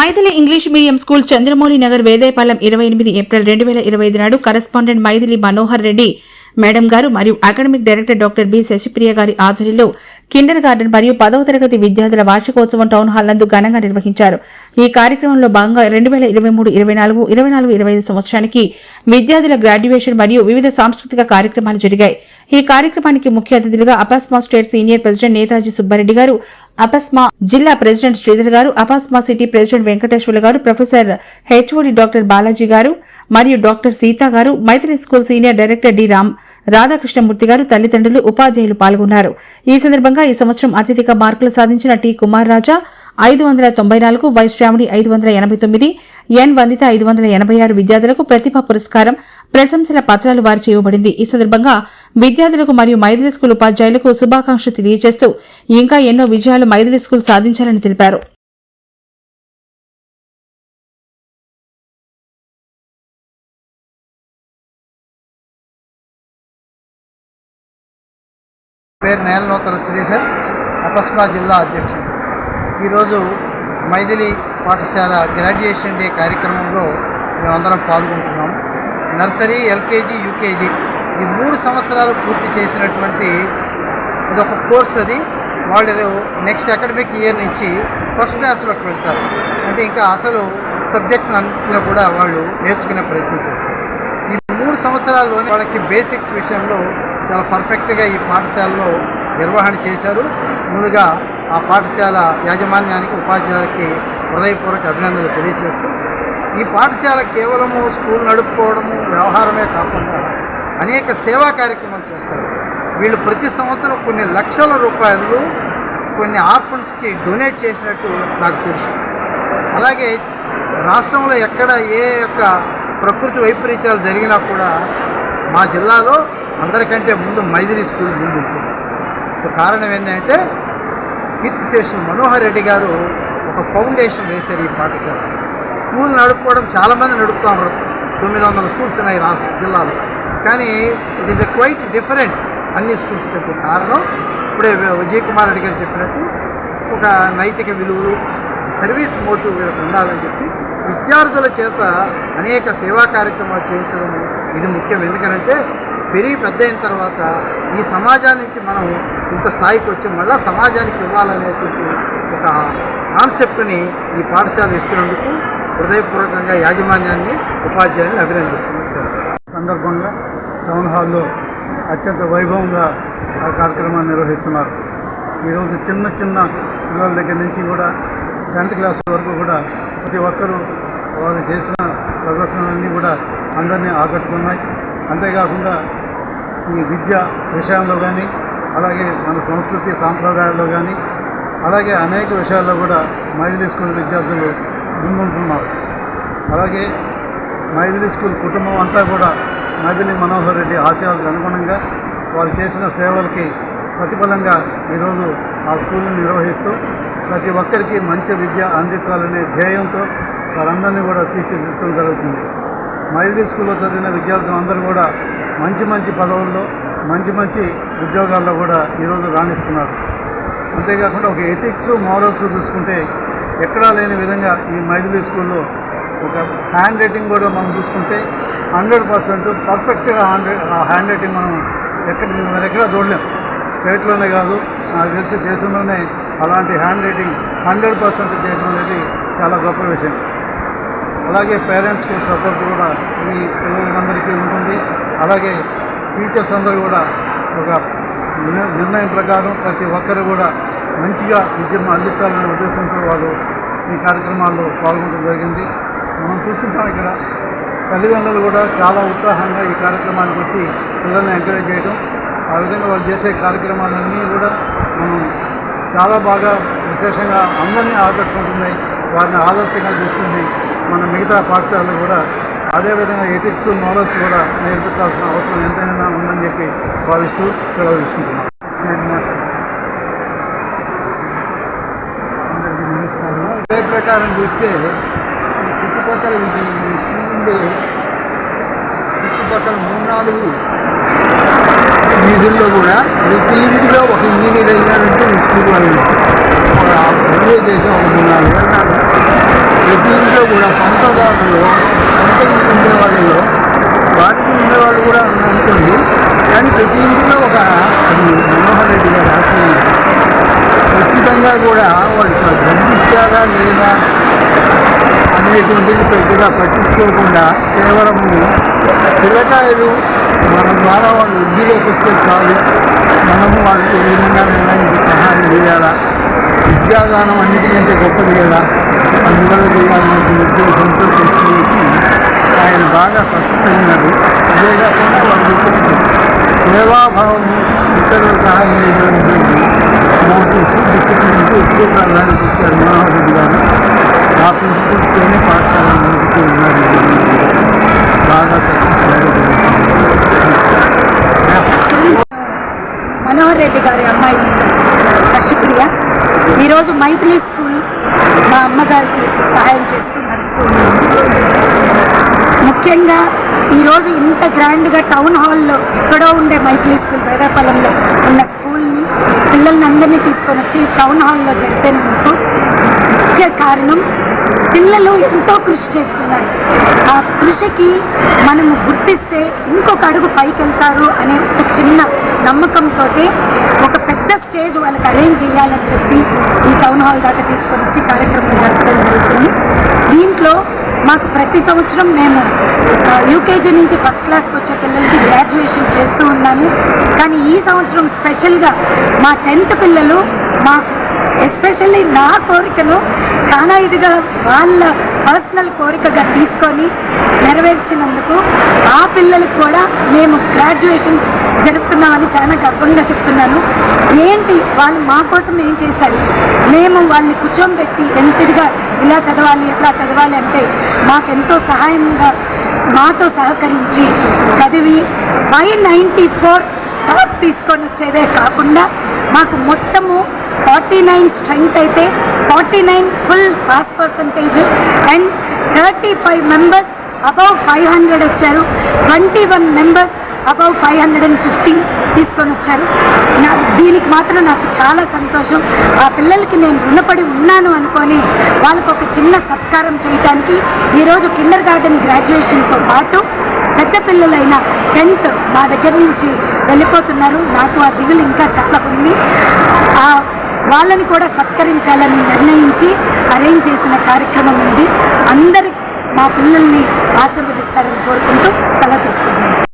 Maithili English medium school Chandramouli Nagar Vedepalem ఇరవై ఎనిమిది April రెండు వేల ఇరవై ఐదు నాడు కరెస్పాండెంట్ మైథిలి మనోహర్ రెడ్డి మేడం గారు మరియు academic director doctor B Sasipriya గారి ఆధ్వర్యంలో కిండర్ గార్డెన్ మరియు పదవ తరగతి విద్యార్థుల వార్షికోత్సవం టౌన్ హాల్ నందు ఘనంగా నిర్వహించారు. ఈ కార్యక్రమంలో భాగంగా రెండు వేల ఇరవై మూడు ఇరవై నాలుగు ఇరవై నాలుగు ఇరవై ఐదు సంవత్సరానికి విద్యార్థుల గ్రాడ్యుయేషన్ మరియు వివిధ సాంస్కృతిక కార్యక్రమాలు జరిగాయి. ఈ కార్యక్రమానికి ముఖ్య అతిథులుగా Apsma state senior president Netaji Subbareddy garu Apsma జిల్లా ప్రెసిడెంట్ శ్రీధర్ గారు అపాస్మా సిటీ ప్రెసిడెంట్ వెంకటేశ్వర్లు గారు ప్రొఫెసర్ హెచ్ఓడి డాక్టర్ బాలాజీ గారు మరియు doctor Seeta garu Maitri school senior director D Ram Radhakrishnamurthy garu తల్లిదండ్రులు ఉపాధ్యాయులు పాల్గొన్నారు. ఈ సందర్భంగా ఈ సంవత్సరం అత్యధిక మార్కులు సాధించిన టి. కుమార్ రాజా ఐదు వందల తొంభై నాలుగు వై శ్రావణి ఐదు వందల ఎనభై తొమ్మిది ఎన్. వందిత ఐదు వందల ఎనభై ఆరు విద్యార్థులకు ప్రతిభ పురస్కారం ప్రశంసల పత్రాలు వారి చేయబడింది ఈ సందర్భంగా విద్యార్థులకు మరియు మైథిలి స్కూల్ ఉపాధ్యాయులకు శుభాకాంక్షలు తెలియజేస్తూ ఇంకా ఎన్నో విజయాలు మైథిలి స్కూల్ సాధించాలని తెలిపారు. పేరు నేలనూతల శ్రీధర్ అపస్మా జిల్లా అధ్యక్షుడు. ఈరోజు మైథిలి పాఠశాల గ్రాడ్యుయేషన్ డే కార్యక్రమంలో మేమందరం పాల్గొంటున్నాము నర్సరీ ఎల్కేజీ యూకేజీ ఈ మూడు సంవత్సరాలు పూర్తి చేసినటువంటి ఇదొక కోర్స్ అది. వాళ్ళు నెక్స్ట్ అకాడమిక్ ఇయర్ నుంచి ఫస్ట్ క్లాస్లోకి వెళ్తారు. అంటే ఇంకా అసలు సబ్జెక్ట్ అన్నింటిలో కూడా వాళ్ళు నేర్చుకునే ప్రయత్నం చేస్తారు. ఈ మూడు సంవత్సరాల్లోనే వాళ్ళకి బేసిక్స్ విషయంలో చాలా పర్ఫెక్ట్గా ఈ పాఠశాలలో నిర్వహణ చేశారు. ముందుగా ఆ పాఠశాల యాజమాన్యానికి ఉపాధ్యాయులకి హృదయపూర్వక అభినందనలు తెలియజేస్తూ ఈ పాఠశాల కేవలము స్కూల్ నడుపుకోవడము వ్యవహారమే కాకుండా అనేక సేవా కార్యక్రమాలు చేస్తారు. వీళ్ళు ప్రతి సంవత్సరం కొన్ని లక్షల రూపాయలు కొన్ని ఆర్ఫన్స్కి డొనేట్ చేసినట్టు నాకు తెలుసు. అలాగే రాష్ట్రంలో ఎక్కడ ఏ యొక్క ప్రకృతి వైపరీత్యాలు జరిగినా కూడా మా జిల్లాలో అందరికంటే ముందు మైదిరి స్కూల్ ముందు ఉంటుంది. సో కారణం ఏంటంటే కీర్తిశేషులు మనోహర్ రెడ్డి గారు ఒక ఫౌండేషన్ వేశారు ఈ పాఠశాల. స్కూల్ నడుపుకోవడం చాలామంది నడుపుతా ఉన్నారు తొమ్మిది వందల స్కూల్స్ ఉన్నాయి రా జిల్లాలో. కానీ it is a quite different అన్ని స్కూల్స్ కంటే కారణం ఇప్పుడే విజయ్ కుమార్ రెడ్డి గారు చెప్పినట్టు ఒక నైతిక విలువలు సర్వీస్ మోటివ్ వీళ్ళకి ఉండాలని చెప్పి విద్యార్థుల చేత అనేక సేవా కార్యక్రమాలు చేయించడం ఇది ముఖ్యం. ఎందుకనంటే పెరిగి పెద్ద అయిన తర్వాత ఈ సమాజాన్ని నుంచి మనం ఇంత స్థాయికి వచ్చి మళ్ళీ సమాజానికి ఇవ్వాలనేటువంటి ఒక కాన్సెప్ట్ని ఈ పాఠశాల ఇస్తున్నందుకు హృదయపూర్వకంగా యాజమాన్యాన్ని ఉపాధ్యాయుల్ని అభినందిస్తున్నాను సార్. సందర్భంగా టౌన్ హాల్లో అత్యంత వైభవంగా ఆ కార్యక్రమాన్ని నిర్వహిస్తున్నారు. ఈరోజు చిన్న చిన్న పిల్లల దగ్గర నుంచి కూడా టెన్త్ క్లాస్ వరకు కూడా ప్రతి ఒక్కరూ వారు చేసిన ప్రదర్శనలన్నీ కూడా అందరినీ ఆకట్టుకున్నాయి. అంతేకాకుండా ఈ విద్య విషయంలో కానీ అలాగే మన సంస్కృతి సాంప్రదాయాల్లో కానీ అలాగే అనేక విషయాల్లో కూడా మైథిలి స్కూల్ విద్యార్థులు ముందుంటున్నారు. అలాగే మైథిలి స్కూల్ కుటుంబం అంతా కూడా మైథిలి మనోహర్ రెడ్డి ఆశయాలకు అనుగుణంగా వారు చేసిన సేవలకి ప్రతిఫలంగా ఈరోజు ఆ స్కూల్ని నిర్వహిస్తూ ప్రతి ఒక్కరికి మంచి విద్య అందించాలనే ధ్యేయంతో వారందరినీ కూడా తీర్చిదిద్దడం జరుగుతుంది. మైథిలి స్కూల్లో చదివిన విద్యార్థులందరూ కూడా మంచి మంచి పదవుల్లో మంచి మంచి ఉద్యోగాల్లో కూడా ఈరోజు రాణిస్తున్నారు. అంతేకాకుండా ఒక ఎథిక్స్ మోరల్స్ చూసుకుంటే ఎక్కడా లేని విధంగా ఈ మైథిలీ స్కూల్లో ఒక హ్యాండ్ రైటింగ్ కూడా మనం చూసుకుంటే హండ్రెడ్ పర్సెంట్ పర్ఫెక్ట్గా హ్యాండ్ హ్యాండ్ రైటింగ్ మనం ఎక్కడ మనం ఎక్కడా చూడలేం. స్టేట్లోనే కాదు నాకు తెలిసి దేశంలోనే అలాంటి హ్యాండ్ రైటింగ్ హండ్రెడ్ పర్సెంట్ చేయడం అనేది చాలా గొప్ప విషయం. అలాగే పేరెంట్స్కి సపోర్ట్ కూడా ఈ పిల్లలందరికీ ఉంటుంది. అలాగే టీచర్స్ అందరూ కూడా ఒక నిర్ణయం ప్రకారం ప్రతి ఒక్కరు కూడా మంచిగా విద్యను అందించాలనే ఉద్దేశంతో వాళ్ళు ఈ కార్యక్రమాల్లో పాల్గొనడం జరిగింది. మనం చూస్తుంటాం ఇక్కడ తల్లిదండ్రులు కూడా చాలా ఉత్సాహంగా ఈ కార్యక్రమానికి వచ్చి పిల్లల్ని ఎంకరేజ్ చేయడం ఆ విధంగా వాళ్ళు చేసే కార్యక్రమాలన్నీ కూడా మనం చాలా బాగా విశేషంగా అందరినీ ఆకట్టుకుంటున్నాయి. వారిని ఆదర్శంగా తీసుకుంది మన మిగతా పాఠశాలలు కూడా అదేవిధంగా ఎథిక్స్ నాలెడ్జ్ కూడా నేర్పించాల్సిన అవసరం ఎంతైనా ఉందని చెప్పి భావిస్తూ సెలవు తీసుకుంటున్నాం. అందరికీ నమస్కారం. అదే ప్రకారం చూస్తే ఈ చుట్టుపక్కల ఇది ఉండే చుట్టుపక్కల మూడు నాలుగు వీధుల్లో కూడా ప్రతి ఇంటిలో ఒక ఇంజనీర్ అయినారంటే ఈ స్కూల్ వాళ్ళు. సర్వే ప్రతి ఇంట్లో కూడా సొంత సొంత ఇంట్లో ఉండే వాళ్ళలో వారికి ఉండేవాళ్ళు కూడా అనుకోండి. కానీ ప్రతి ఇంట్లో ఒక అది మనోహర్ రెడ్డి గారు ఆశయం ఖచ్చితంగా కూడా వాళ్ళు గర్భించారా లేదా అనేటువంటిది పెద్దగా పట్టించుకోకుండా కేవలం పిల్లకాయలు మన ద్వారా వాళ్ళు వృద్ధిలోకి వస్తే చాలు. మనము వాళ్ళకి ఏ విధంగా ఇంత సహాయం చేయాలా? విద్యాదానం అన్నిటికంటే గొప్పది కదా. అందరూ చేయాలనే ఉద్దేశంతో చేసి ఆయన బాగా సక్సెస్ అయినారు అదే కాకుండా వాళ్ళు సేవాభావం సేవాభావము ఇతరుల సహాయం చేయడానికి మోటివ్స్ డిసిప్లిన్కి ఎక్కువ ప్రాధాన్యత ఇచ్చారు మనోహర్ రెడ్డి గారు ఆ ప్రిన్సిపల్స్తోనే పాఠశాల నడుపుతూ ఉన్నారు బాగా సక్సెస్ మనోహర్ రెడ్డి గారి అమ్మాయి హర్షప్రియ. ఈరోజు మైథిలి స్కూల్ మా అమ్మగారికి సహాయం చేస్తూ నడుపుతున్నాను ముఖ్యంగా ఈరోజు ఇంత గ్రాండ్గా టౌన్ హాల్లో ఎక్కడో ఉండే మైథిలి స్కూల్ వేదాపాలెంలో ఉన్న స్కూల్ని పిల్లల్ని అందరినీ తీసుకొని వచ్చి టౌన్ హాల్లో జరిపేందుకు ముఖ్య కారణం పిల్లలు ఎంతో కృషి చేస్తున్నారు. ఆ కృషికి మనము గుర్తిస్తే ఇంకొక అడుగు పైకి వెళ్తారు అనే ఒక చిన్న నమ్మకంతో ఒక పెద్ద స్టేజ్ వాళ్ళకి అరేంజ్ చేయాలని చెప్పి ఈ టౌన్ హాల్ దాకా తీసుకొని వచ్చి కార్యక్రమం జరపడం జరుగుతుంది. దీంట్లో మాకు ప్రతి సంవత్సరం మేము యూకేజీ నుంచి ఫస్ట్ క్లాస్కి వచ్చే పిల్లలకి గ్రాడ్యుయేషన్ చేస్తూ ఉన్నాము. కానీ ఈ సంవత్సరం స్పెషల్గా మా టెన్త్ పిల్లలు మా ఎస్పెషల్లీ నా కోరికను చాలా ఇదిగా వాళ్ళ పర్సనల్ కోరికగా తీసుకొని నెరవేర్చినందుకు ఆ పిల్లలకు కూడా మేము గ్రాడ్యుయేషన్ జరుపుతున్నామని చాలా గర్వంగా చెప్తున్నాను. ఏంటి వాళ్ళు మా కోసం ఏం చేశారు? మేము వాళ్ళని కూర్చోబెట్టి ఎంత ఇదిగా ఇలా చదవాలి ఎట్లా చదవాలి అంటే మాకెంతో సహాయంగా మాతో సహకరించి చదివి ఫైవ్ నైంటీ ఫోర్ టాప్ తీసుకొని వచ్చేదే కాకుండా మాకు మొత్తము ఫార్టీ నైన్ స్ట్రెంగ్త్ అయితే forty nine full pass percentage and thirty five members above five hundred వచ్చారు. Twenty one members above five hundred and fifty తీసుకొని వచ్చారు. నా దీనికి మాత్రం నాకు చాలా సంతోషం. ఆ పిల్లలకి నేను రుణపడి ఉన్నాను అనుకొని వాళ్ళకు ఒక చిన్న సత్కారం చేయడానికి ఈరోజు కిండర్ గార్డెన్ గ్రాడ్యుయేషన్తో పాటు పెద్ద పిల్లలైన టెన్త్ మా దగ్గర నుంచి వెళ్ళిపోతున్నారు. నాకు ఆ దిగులు ఇంకా చాలా ఉంది వాళ్ళని కూడా సత్కరించాలని నిర్ణయించి అరేంజ్ చేసిన కార్యక్రమం ఇది అందరి మా పిల్లల్ని ఆశీర్వదిస్తారని కోరుకుంటూ సెలవు తీసుకుంటున్నాను.